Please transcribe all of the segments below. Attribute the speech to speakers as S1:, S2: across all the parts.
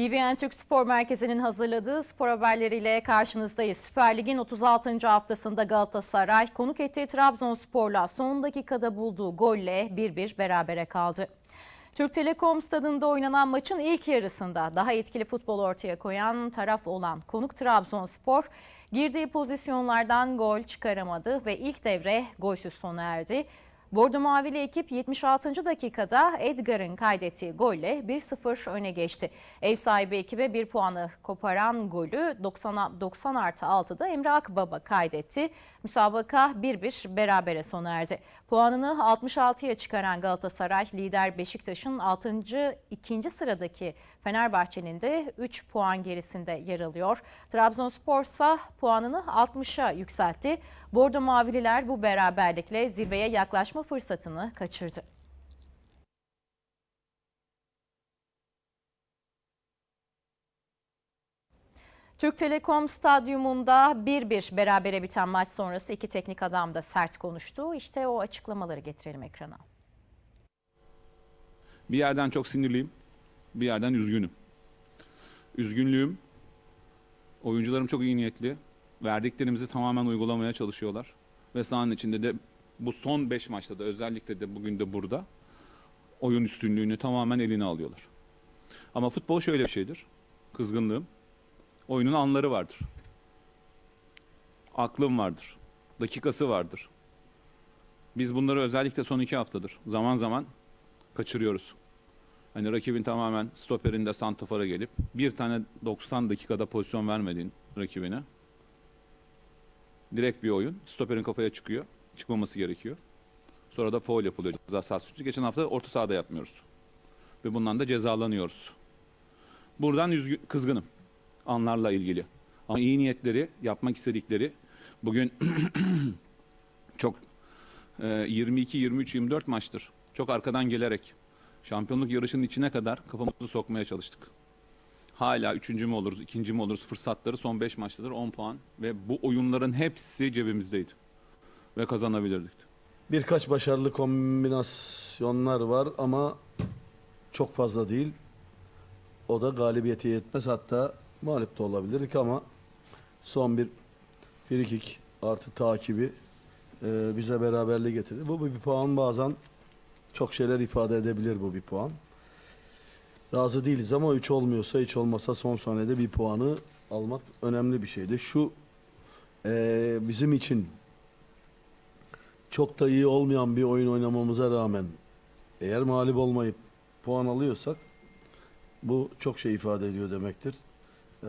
S1: BBN Türk Spor Merkezi'nin hazırladığı spor haberleriyle karşınızdayız. Süper Lig'in 36. haftasında Galatasaray konuk ettiği Trabzonspor'la son dakikada bulduğu golle 1-1 berabere kaldı. Türk Telekom stadında oynanan maçın ilk yarısında daha etkili futbol ortaya koyan taraf olan konuk Trabzonspor girdiği pozisyonlardan gol çıkaramadı ve ilk devre golsüz sona erdi. Bordo Mavili ekip 76. dakikada Edgar'ın kaydettiği golle 1-0 öne geçti. Ev sahibi ekibe bir puanı koparan golü 90, 90 artı 6'da Emre Akbaba kaydetti. Müsabaka 1-1 berabere sona erdi. Puanını 66'ya çıkaran Galatasaray lider Beşiktaş'ın 6. ikinci sıradaki Fenerbahçe'nin de 3 puan gerisinde yer alıyor. Trabzonspor ise puanını 60'a yükseltti. Bordo Mavililer bu beraberlikle zirveye yaklaşma fırsatını kaçırdı. Türk Telekom Stadyumunda 1-1 berabere biten maç sonrası iki teknik adam da sert konuştu. İşte o açıklamaları getirelim ekrana.
S2: Bir yerden çok sinirliyim, bir yerden üzgünüm. Üzgünlüğüm, oyuncularım çok iyi niyetli, verdiklerimizi tamamen uygulamaya çalışıyorlar. Ve sahanın içinde de bu son 5 maçta da özellikle de bugün de burada oyun üstünlüğünü tamamen eline alıyorlar. Ama futbol şöyle bir şeydir. Kızgınlığım, oyunun anları vardır. Aklım vardır. Dakikası vardır. Biz bunları özellikle son iki haftadır zaman zaman kaçırıyoruz. Hani rakibin tamamen stoperinde santifara gelip bir tane 90 dakikada pozisyon vermediğin rakibine direkt bir oyun. Stoperin kafaya çıkıyor. Çıkmaması gerekiyor. Sonra da foul yapılıyor ceza sahası. Geçen hafta orta sahada yapmıyoruz. Ve bundan da cezalanıyoruz. Buradan üzgün, kızgınım anlarla ilgili. Ama iyi niyetleri, yapmak istedikleri bugün çok e, 22, 23, 24 maçtır. Çok arkadan gelerek şampiyonluk yarışının içine kadar kafamızı sokmaya çalıştık. Hala üçüncü mü oluruz, ikinci mi oluruz fırsatları son 5 maçtadır 10 puan. Ve bu oyunların hepsi cebimizdeydi. Ve kazanabilirdik.
S3: Birkaç başarılı kombinasyonlar var ama çok fazla değil. O da galibiyete yetmez. Hatta mağlup da olabilirdik ama son bir frikik artı takibi e, bize beraberliği getirdi. Bu bir puan bazen çok şeyler ifade edebilir bu bir puan. Razı değiliz ama 3 olmuyorsa hiç olmasa son saniyede bir puanı almak önemli bir şeydi. Şu e, bizim için çok da iyi olmayan bir oyun oynamamıza rağmen eğer mağlup olmayıp puan alıyorsak bu çok şey ifade ediyor demektir. Ee,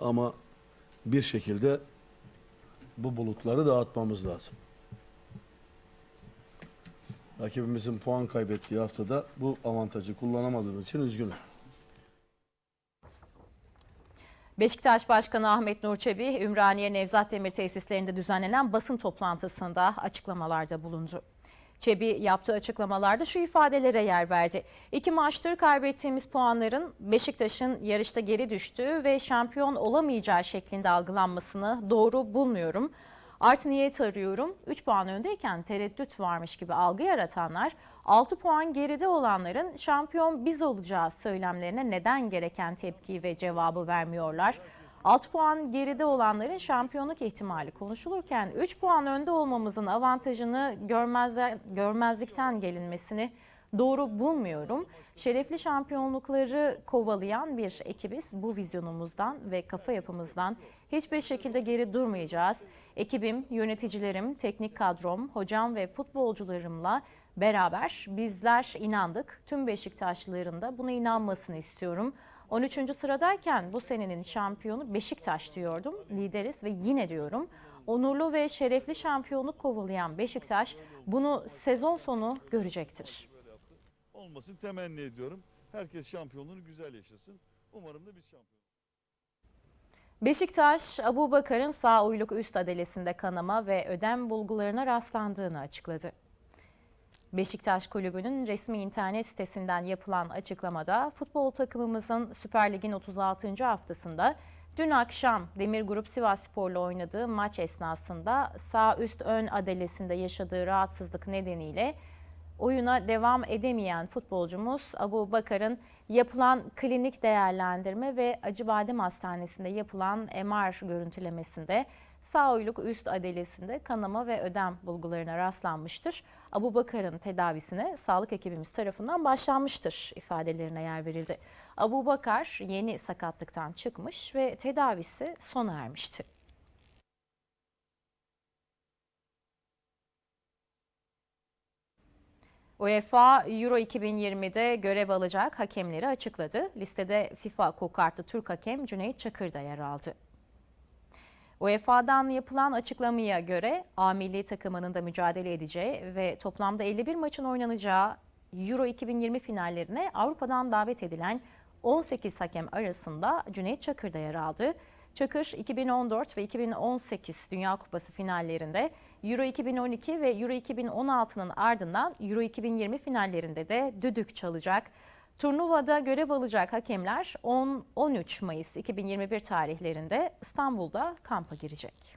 S3: ama bir şekilde bu bulutları dağıtmamız lazım. Rakibimizin puan kaybettiği haftada bu avantajı kullanamadığımız için üzgünüm.
S1: Beşiktaş Başkanı Ahmet Nur Çebi, Ümraniye Nevzat Demir tesislerinde düzenlenen basın toplantısında açıklamalarda bulundu. Çebi yaptığı açıklamalarda şu ifadelere yer verdi. İki maçtır kaybettiğimiz puanların Beşiktaş'ın yarışta geri düştüğü ve şampiyon olamayacağı şeklinde algılanmasını doğru bulmuyorum. Art niyet arıyorum. 3 puan öndeyken tereddüt varmış gibi algı yaratanlar 6 puan geride olanların şampiyon biz olacağı söylemlerine neden gereken tepkiyi ve cevabı vermiyorlar? 6 puan geride olanların şampiyonluk ihtimali konuşulurken 3 puan önde olmamızın avantajını görmezler, görmezlikten gelinmesini doğru bulmuyorum. Şerefli şampiyonlukları kovalayan bir ekibiz. Bu vizyonumuzdan ve kafa yapımızdan hiçbir şekilde geri durmayacağız. Ekibim, yöneticilerim, teknik kadrom, hocam ve futbolcularımla beraber bizler inandık. Tüm Beşiktaşlıların da buna inanmasını istiyorum. 13. sıradayken bu senenin şampiyonu Beşiktaş diyordum. Lideriz ve yine diyorum. Onurlu ve şerefli şampiyonluk kovalayan Beşiktaş bunu sezon sonu görecektir.
S4: olmasını temenni ediyorum. Herkes şampiyonluğunu güzel yaşasın. Umarım da biz şampiyon.
S1: Beşiktaş, Abu Bakar'ın sağ uyluk üst adelesinde kanama ve ödem bulgularına rastlandığını açıkladı. Beşiktaş Kulübü'nün resmi internet sitesinden yapılan açıklamada futbol takımımızın Süper Lig'in 36. haftasında dün akşam Demir Grup Sivas Spor'la oynadığı maç esnasında sağ üst ön adelesinde yaşadığı rahatsızlık nedeniyle oyuna devam edemeyen futbolcumuz Abu Bakar'ın yapılan klinik değerlendirme ve Acıbadem Hastanesi'nde yapılan MR görüntülemesinde sağ uyluk üst adelesinde kanama ve ödem bulgularına rastlanmıştır. Abu Bakar'ın tedavisine sağlık ekibimiz tarafından başlanmıştır ifadelerine yer verildi. Abu Bakar yeni sakatlıktan çıkmış ve tedavisi sona ermişti. UEFA Euro 2020'de görev alacak hakemleri açıkladı. Listede FIFA kokartlı Türk hakem Cüneyt Çakır da yer aldı. UEFA'dan yapılan açıklamaya göre A milli takımının da mücadele edeceği ve toplamda 51 maçın oynanacağı Euro 2020 finallerine Avrupa'dan davet edilen 18 hakem arasında Cüneyt Çakır da yer aldı. Çakır 2014 ve 2018 Dünya Kupası finallerinde Euro 2012 ve Euro 2016'nın ardından Euro 2020 finallerinde de düdük çalacak. Turnuvada görev alacak hakemler 10-13 Mayıs 2021 tarihlerinde İstanbul'da kampa girecek.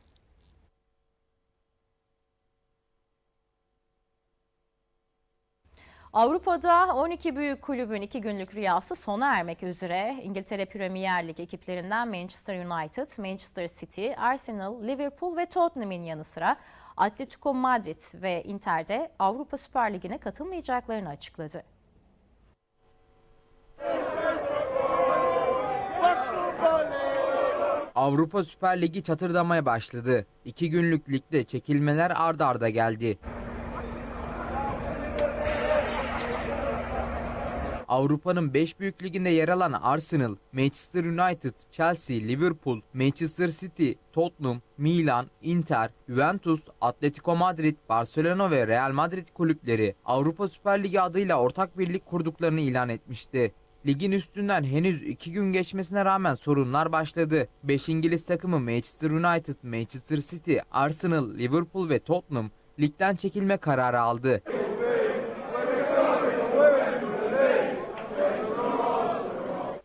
S1: Avrupa'da 12 büyük kulübün iki günlük rüyası sona ermek üzere. İngiltere Premier Lig ekiplerinden Manchester United, Manchester City, Arsenal, Liverpool ve Tottenham'in yanı sıra Atletico Madrid ve Inter'de Avrupa Süper Ligi'ne katılmayacaklarını açıkladı.
S5: Avrupa Süper Ligi çatırdamaya başladı. İki günlük ligde çekilmeler ardarda arda geldi. Avrupa'nın 5 büyük liginde yer alan Arsenal, Manchester United, Chelsea, Liverpool, Manchester City, Tottenham, Milan, Inter, Juventus, Atletico Madrid, Barcelona ve Real Madrid kulüpleri Avrupa Süper Ligi adıyla ortak birlik kurduklarını ilan etmişti. Ligin üstünden henüz 2 gün geçmesine rağmen sorunlar başladı. 5 İngiliz takımı Manchester United, Manchester City, Arsenal, Liverpool ve Tottenham ligden çekilme kararı aldı.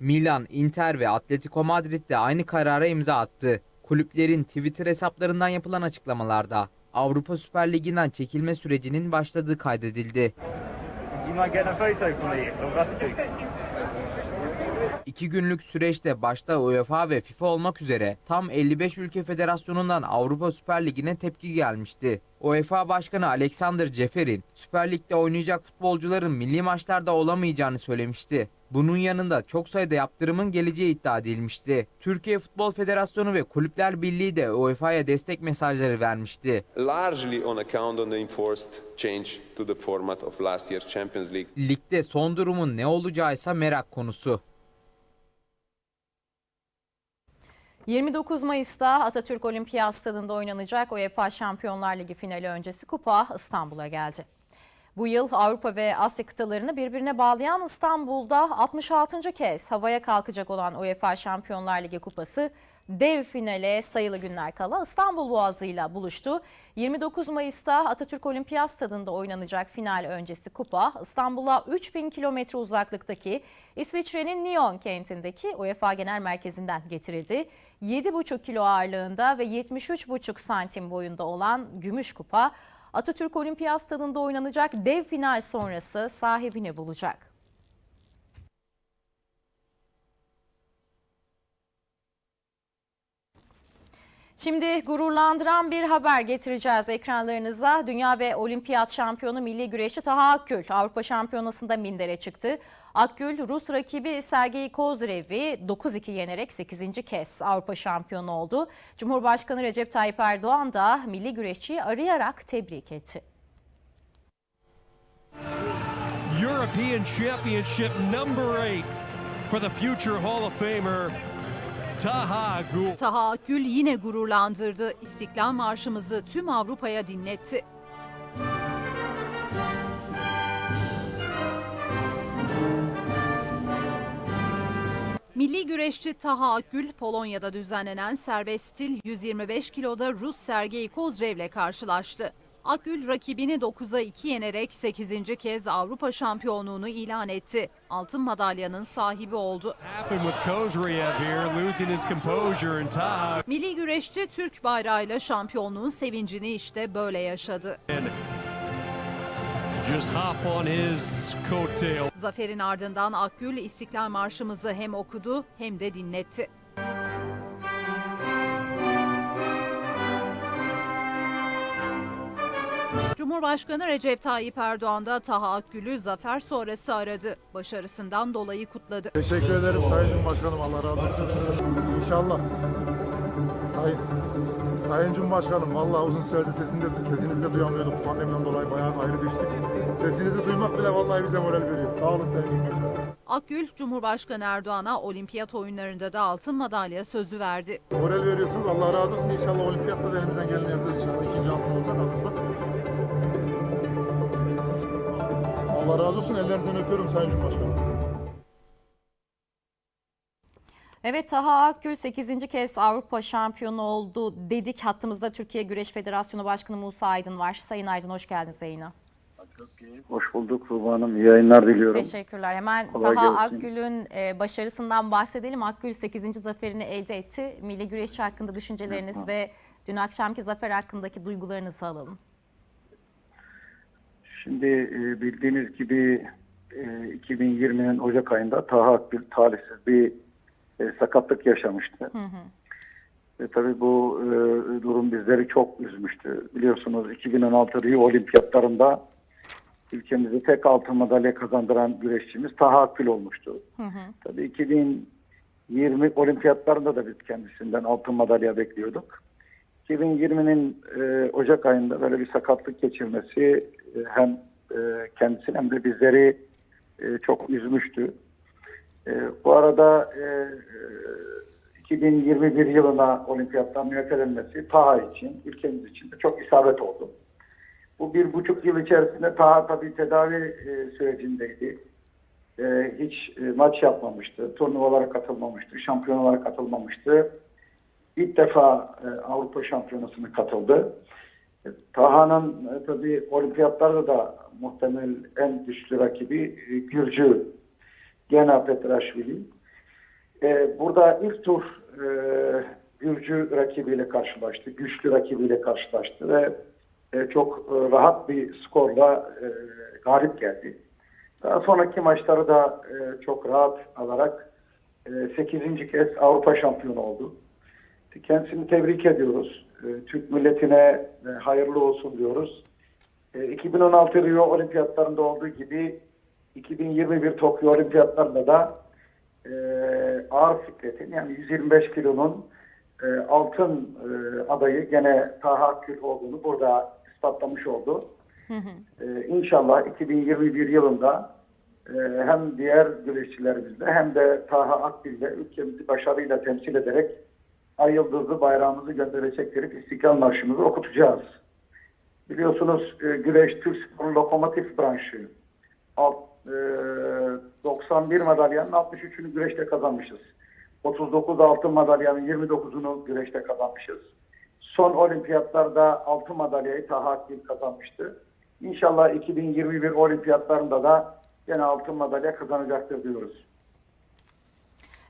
S5: Milan, Inter ve Atletico Madrid de aynı karara imza attı. Kulüplerin Twitter hesaplarından yapılan açıklamalarda Avrupa Süper Ligi'nden çekilme sürecinin başladığı kaydedildi. İki günlük süreçte başta UEFA ve FIFA olmak üzere tam 55 ülke federasyonundan Avrupa Süper Ligi'ne tepki gelmişti. UEFA Başkanı Alexander Ceferin, Süper Lig'de oynayacak futbolcuların milli maçlarda olamayacağını söylemişti. Bunun yanında çok sayıda yaptırımın geleceği iddia edilmişti. Türkiye Futbol Federasyonu ve Kulüpler Birliği de UEFA'ya destek mesajları vermişti.
S6: largely on account of the enforced change to the format of last year's Champions League.
S5: Ligde son durumun ne olacağıysa merak konusu.
S1: 29 Mayıs'ta Atatürk Olimpiyat Stadında oynanacak UEFA Şampiyonlar Ligi finali öncesi kupa İstanbul'a geldi. Bu yıl Avrupa ve Asya kıtalarını birbirine bağlayan İstanbul'da 66. kez havaya kalkacak olan UEFA Şampiyonlar Ligi kupası dev finale sayılı günler kala İstanbul Boğazı'yla buluştu. 29 Mayıs'ta Atatürk Olimpiyat Stadında oynanacak final öncesi kupa İstanbul'a 3000 kilometre uzaklıktaki İsviçre'nin Nyon kentindeki UEFA Genel Merkezi'nden getirildi. 7,5 kilo ağırlığında ve 73,5 santim boyunda olan gümüş kupa Atatürk Olimpiyat Stadında oynanacak dev final sonrası sahibini bulacak. Şimdi gururlandıran bir haber getireceğiz ekranlarınıza. Dünya ve olimpiyat şampiyonu milli güreşçi Taha Akgül Avrupa Şampiyonası'nda mindere çıktı. Akgül Rus rakibi Sergey Kozrev'i 9-2 yenerek 8. kez Avrupa şampiyonu oldu. Cumhurbaşkanı Recep Tayyip Erdoğan da milli güreşçiyi arayarak tebrik etti.
S7: European Championship number eight for the future Hall of Famer Taha
S8: Akgül yine gururlandırdı. İstiklal Marşımızı tüm Avrupa'ya dinletti. Milli güreşçi Taha Akgül, Polonya'da düzenlenen serbest stil 125 kiloda Rus Sergey Kozrev'le karşılaştı. Akgül rakibini 9'a 2 yenerek 8. kez Avrupa şampiyonluğunu ilan etti. Altın madalyanın sahibi oldu. Milli güreşçi Türk bayrağıyla şampiyonluğun sevincini işte böyle yaşadı.
S7: just hop on his coattail.
S8: Zaferin ardından Akgül İstiklal Marşımızı hem okudu hem de dinletti. Cumhurbaşkanı Recep Tayyip Erdoğan da Taha Akgül'ü zafer sonrası aradı. Başarısından dolayı kutladı.
S9: Teşekkür ederim Sayın Cumhurbaşkanım. Allah razı olsun. İnşallah. Sayın, Sayın Cumhurbaşkanım vallahi uzun süredir sesini de, sesinizi de duyamıyorduk. Pandemiden dolayı bayağı ayrı düştük. Sesinizi duymak bile vallahi bize moral veriyor. Sağ olun Sayın Cumhurbaşkanım.
S8: Akgül, Cumhurbaşkanı Erdoğan'a olimpiyat oyunlarında da altın madalya sözü verdi.
S9: Moral veriyorsunuz. Allah razı olsun. İnşallah olimpiyatta da elimizden geleni yapacağız. İnşallah ikinci altın olacak alırsak. Allah razı olsun. Ellerinizden öpüyorum Sayın Cumhurbaşkanım.
S1: Evet Taha Akgül 8. kez Avrupa şampiyonu oldu dedik. Hattımızda Türkiye Güreş Federasyonu Başkanı Musa Aydın var. Sayın Aydın hoş geldiniz yayına.
S10: Hoş bulduk Tuğba Hanım. İyi yayınlar diliyorum.
S1: Teşekkürler. Hemen
S10: Kolay
S1: Taha
S10: gelsin.
S1: Akgül'ün e, başarısından bahsedelim. Akgül 8. zaferini elde etti. Milli güreşçi hakkında düşünceleriniz ve dün akşamki zafer hakkındaki duygularınızı alalım.
S10: Şimdi e, bildiğiniz gibi e, 2020'nin Ocak ayında Taha Akgül talihsiz bir e, sakatlık yaşamıştı. Ve tabii bu e, durum bizleri çok üzmüştü. Biliyorsunuz 2016 Rio Olimpiyatlarında ülkemize tek altın madalya kazandıran güreşçimiz Taha Akgül olmuştu. Tabii 2020 olimpiyatlarında da biz kendisinden altın madalya bekliyorduk. 2020'nin e, Ocak ayında böyle bir sakatlık geçirmesi e, hem e, kendisini hem de bizleri e, çok üzmüştü. E, bu arada e, e, 2021 yılına olimpiyattan niyetlenmesi Taha için, ülkemiz için de çok isabet oldu. Bu bir buçuk yıl içerisinde Taha tabii tedavi e, sürecindeydi. E, hiç e, maç yapmamıştı, turnuvalara katılmamıştı, şampiyonalara katılmamıştı. İlk defa e, Avrupa Şampiyonası'na katıldı. E, Taha'nın e, tabii olimpiyatlarda da muhtemel en güçlü rakibi e, Gürcü Gena Petraşvili. E, burada ilk tur e, Gürcü rakibiyle karşılaştı, güçlü rakibiyle karşılaştı ve e, çok e, rahat bir skorla e, galip geldi. Daha sonraki maçları da e, çok rahat alarak e, 8. kez Avrupa şampiyonu oldu. Kendisini tebrik ediyoruz. E, Türk milletine e, hayırlı olsun diyoruz. E, 2016 Rio Olimpiyatlarında olduğu gibi 2021 Tokyo Olimpiyatlarında da e, ağır sikletin yani 125 kilonun e, altın adayı gene Taha Akgül olduğunu burada ispatlamış oldu. İnşallah 2021 yılında e, hem diğer güreşçilerimizle hem de Taha Akgül'le ülkemizi başarıyla temsil ederek ay yıldızlı bayrağımızı gönderecek verip İstiklal Marşımızı okutacağız. Biliyorsunuz e, güreş Türk sporun lokomotif branşı. Alt, e, 91 madalyanın 63'ünü güreşte kazanmışız. 39 altın madalyanın 29'unu güreşte kazanmışız. Son olimpiyatlarda altın madalyayı Taha Akgül kazanmıştı. İnşallah 2021 olimpiyatlarında da yine altın madalya kazanacaktır diyoruz.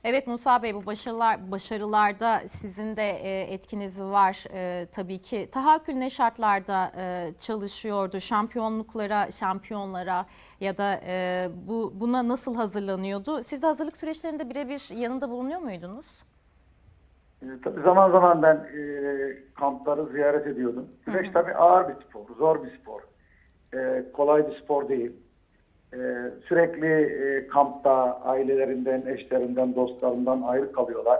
S1: Evet Musa Bey bu başarılar başarılarda sizin de e, etkiniz var e, tabii ki. Tahakkül ne şartlarda e, çalışıyordu? Şampiyonluklara, şampiyonlara ya da e, bu buna nasıl hazırlanıyordu? Siz de hazırlık süreçlerinde birebir yanında bulunuyor muydunuz?
S10: E, tabii zaman zaman ben e, kampları ziyaret ediyordum. Güreş tabii ağır bir spor, zor bir spor. E, kolay bir spor değil. E, sürekli e, kampta ailelerinden, eşlerinden, dostlarından ayrı kalıyorlar.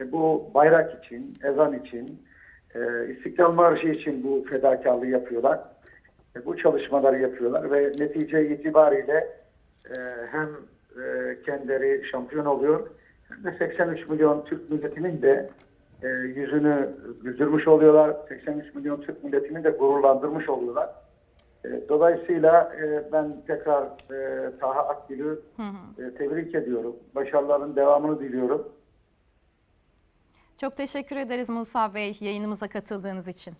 S10: E, bu bayrak için, ezan için, e, İstiklal Marşı için bu fedakarlığı yapıyorlar. E, bu çalışmaları yapıyorlar ve netice itibariyle hem e, kendileri şampiyon oluyor hem de 83 milyon Türk milletinin de yüzünü güldürmüş oluyorlar. 83 milyon Türk milletini de gururlandırmış oluyorlar. E, Dolayısıyla e, ben tekrar e, Taha Akgül'ü tebrik ediyorum. Başarıların devamını diliyorum.
S1: Çok teşekkür ederiz Musa Bey yayınımıza katıldığınız için.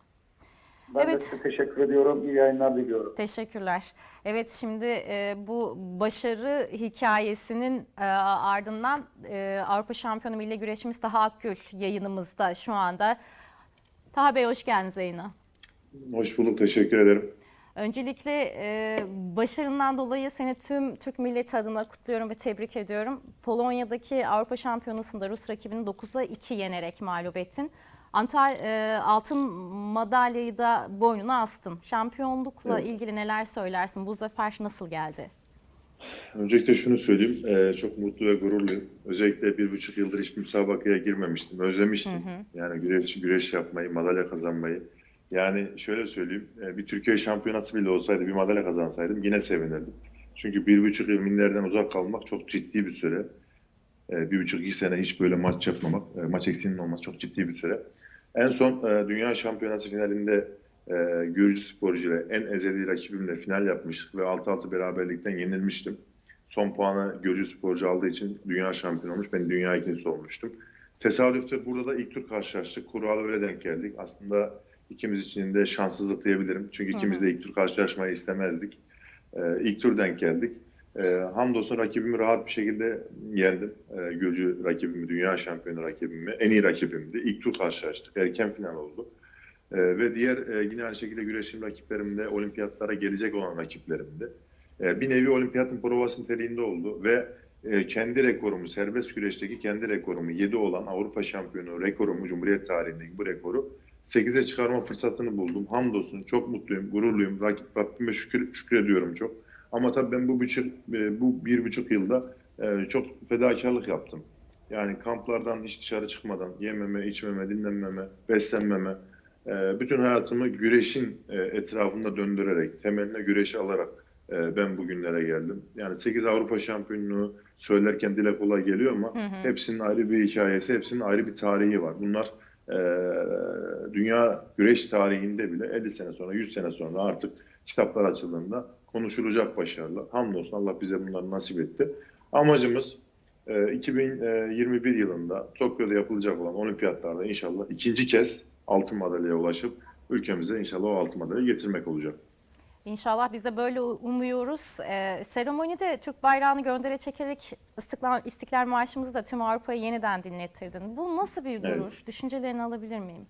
S10: Ben de
S1: Evet.
S10: size teşekkür ediyorum. İyi yayınlar diliyorum.
S1: Teşekkürler. Evet şimdi e, bu başarı hikayesinin e, ardından e, Avrupa Şampiyonu Milli Güreşimiz Taha Akgül yayınımızda şu anda. Taha Bey hoş geldiniz yayına.
S11: Hoş bulduk, teşekkür ederim.
S1: Öncelikle e, başarından dolayı seni tüm Türk milleti adına kutluyorum ve tebrik ediyorum. Polonya'daki Avrupa Şampiyonası'nda Rus rakibini 9'a 2 yenerek mağlup ettin. Antal e, altın madalyayı da boynuna astın. Şampiyonlukla ilgili neler söylersin? Bu zafer nasıl geldi?
S11: Öncelikle şunu söyleyeyim, eee, çok mutlu ve gururluyum. Özellikle bir buçuk yıldır hiç müsabakaya girmemiştim, özlemiştim. Yani güreş, güreş yapmayı, madalya kazanmayı. Yani şöyle söyleyeyim, eee, bir Türkiye şampiyonası bile olsaydı, bir madalya kazansaydım yine sevinirdim. Çünkü bir buçuk yıl minlerden uzak kalmak çok ciddi bir süre. Eee, bir buçuk iki sene hiç böyle maç yapmamak, eee, maç eksiğinin olması çok ciddi bir süre. En son Dünya Şampiyonası finalinde Gürcü sporcuyla en ezeli rakibimle final yapmıştık ve 6-6 beraberlikten yenilmiştim. Son puanı Gürcü sporcu aldığı için dünya şampiyonu olmuş. Ben dünya ikincisi olmuştum. Tesadüfte burada da ilk tur karşılaştık. Kurala öyle denk geldik. Aslında ikimiz için de şanssızlık diyebilirim. Çünkü ikimiz de ilk tur karşılaşmayı istemezdik. Ee, ilk tur denk geldik. Ee, hamdolsun rakibimi rahat bir şekilde yendim. Ee, Gürcü rakibimi, dünya şampiyonu rakibimi, en iyi rakibimdi. İlk tur karşılaştık. Erken final oldu. Ee, ve diğer e, yine aynı şekilde güreşim rakiplerim de olimpiyatlara gelecek olan rakiplerimdi. Ee, bir nevi olimpiyatın provası niteliğinde oldu ve e, kendi rekorumu, serbest güreşteki kendi rekorumu 7 olan Avrupa şampiyonu rekorumu, Cumhuriyet tarihindeki bu rekoru 8'e çıkarma fırsatını buldum. Hamdolsun çok mutluyum, gururluyum. Rabbime şükür, şükrediyorum çok. Ama tabii ben bu buçuk, e, bu bir buçuk yılda e, çok fedakarlık yaptım. Yani kamplardan hiç dışarı çıkmadan yememe, içmeme, dinlenmeme, beslenmeme, e, bütün hayatımı güreşin etrafında döndürerek, temeline güreşi alarak ben bugünlere geldim. Yani 8 Avrupa şampiyonluğu söylerken dile kolay geliyor ama hepsinin ayrı bir hikayesi, hepsinin ayrı bir tarihi var. Bunlar e, dünya güreş tarihinde bile 50 sene sonra, 100 sene sonra artık kitaplar açıldığında konuşulacak başarılar. Hamdolsun Allah bize bunları nasip etti. Amacımız e, 2021 yılında Tokyo'da yapılacak olan olimpiyatlarda inşallah ikinci kez altın madalyaya ulaşıp ülkemize inşallah o altın madalyayı getirmek olacak.
S1: İnşallah biz de böyle umuyoruz. Ee, seremonide Türk bayrağını göndere çekerek İstiklal, İstiklal Marşımızı da tüm Avrupa'ya yeniden dinlettirdin. Bu nasıl bir gurur?
S11: Evet.
S1: Düşüncelerini alabilir miyim?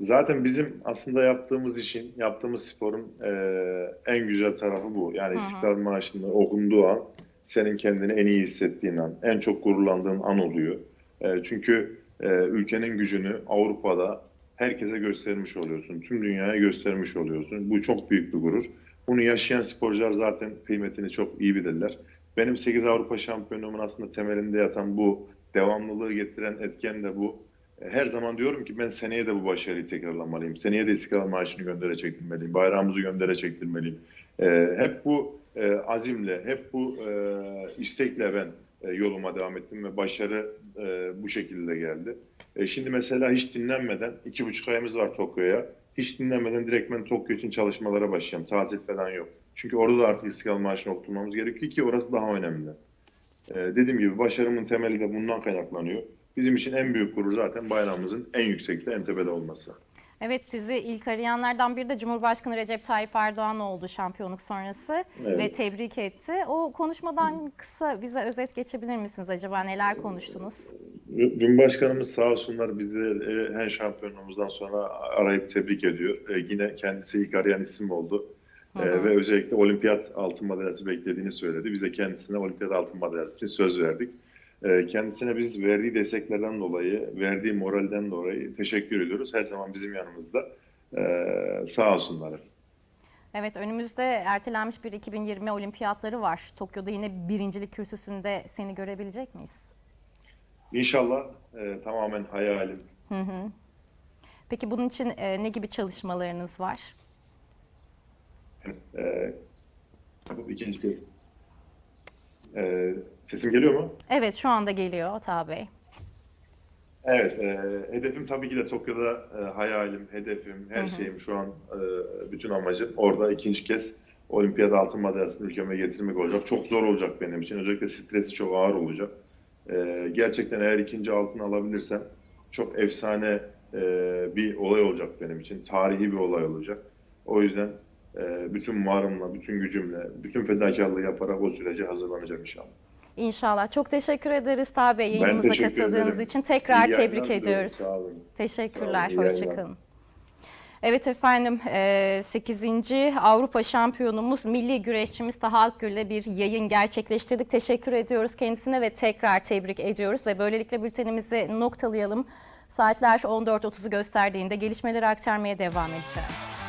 S11: Zaten bizim aslında yaptığımız işin, yaptığımız sporun eee, en güzel tarafı bu. Yani İstiklal Marşı'nda okunduğu an senin kendini en iyi hissettiğin an, en çok gururlandığın an oluyor. Eee, çünkü eee, ülkenin gücünü Avrupa'da herkese göstermiş oluyorsun. Tüm dünyaya göstermiş oluyorsun. Bu çok büyük bir gurur. Bunu yaşayan sporcular zaten kıymetini çok iyi bilirler. Benim 8 Avrupa şampiyonumun aslında temelinde yatan bu, devamlılığı getiren etken de bu. E, Her zaman diyorum ki ben seneye de bu başarıyı tekrarlamalıyım. Seneye de İstiklal Marşı'nı göndere çektirmeliyim. Bayrağımızı göndere çektirmeliyim. E, hep bu e, azimle, hep bu e, istekle ben e, yoluma devam ettim ve başarı e, bu şekilde geldi. E, şimdi mesela hiç dinlenmeden, iki buçuk ayımız var Tokyo'ya. Hiç dinlenmeden direkt ben Tokyo için çalışmalara başlayacağım. Tatil falan yok. Çünkü orada da artık İstiklal Marşı'nı okutmamız gerekiyor ki orası daha önemli. E, dediğim gibi başarımın temeli de bundan kaynaklanıyor. Bizim için en büyük gurur zaten bayrağımızın en yüksekte, en tepede olması.
S1: Evet sizi ilk arayanlardan biri de Cumhurbaşkanı Recep Tayyip Erdoğan oldu şampiyonluk sonrası
S11: Evet.
S1: ve tebrik etti. O konuşmadan kısa bize özet geçebilir misiniz acaba neler konuştunuz?
S11: Cumhurbaşkanımız sağ olsunlar bizi e, her şampiyonluğumuzdan sonra arayıp tebrik ediyor. E, yine kendisi ilk arayan isim oldu. E, ve özellikle olimpiyat altın madalyası beklediğini söyledi. Biz de kendisine olimpiyat altın madalyası için söz verdik. E, kendisine biz verdiği desteklerden dolayı, verdiği moralden dolayı teşekkür ediyoruz. Her zaman bizim yanımızda. E, sağ olsunlar.
S1: Evet önümüzde ertelenmiş bir 2020 olimpiyatları var. Tokyo'da yine birincilik kürsüsünde seni görebilecek miyiz?
S11: İnşallah e, tamamen hayalim.
S1: Hı hı. Peki bunun için e, ne gibi çalışmalarınız var?
S11: E, bu ikinci kez. E, sesim geliyor mu?
S1: Evet şu anda geliyor Taha Bey.
S11: Evet, e, hedefim tabii ki de Tokyo'da e, hayalim, hedefim, her şeyim şu an e, bütün amacım orada ikinci kez olimpiyat altın madalyasını ülkeme getirmek olacak. Çok zor olacak benim için. Özellikle stresi çok ağır olacak. E, gerçekten eğer ikinci altın alabilirsem çok efsane e, bir olay olacak benim için. Tarihi bir olay olacak. O yüzden e, bütün varımla, bütün gücümle, bütün fedakarlığı yaparak o sürece hazırlanacağım inşallah.
S1: İnşallah. Çok teşekkür ederiz
S11: Ben
S1: yayınımıza katıldığınız
S11: ederim.
S1: için. Tekrar
S11: İyi
S1: tebrik ediyoruz.
S11: Sağ olun.
S1: Teşekkürler. Hoşçakalın. Evet efendim 8. Avrupa şampiyonumuz milli güreşçimiz Taha Akgül'le bir yayın gerçekleştirdik. Teşekkür ediyoruz kendisine ve tekrar tebrik ediyoruz ve böylelikle bültenimizi noktalayalım. Saatler 14.30'u gösterdiğinde gelişmeleri aktarmaya devam edeceğiz.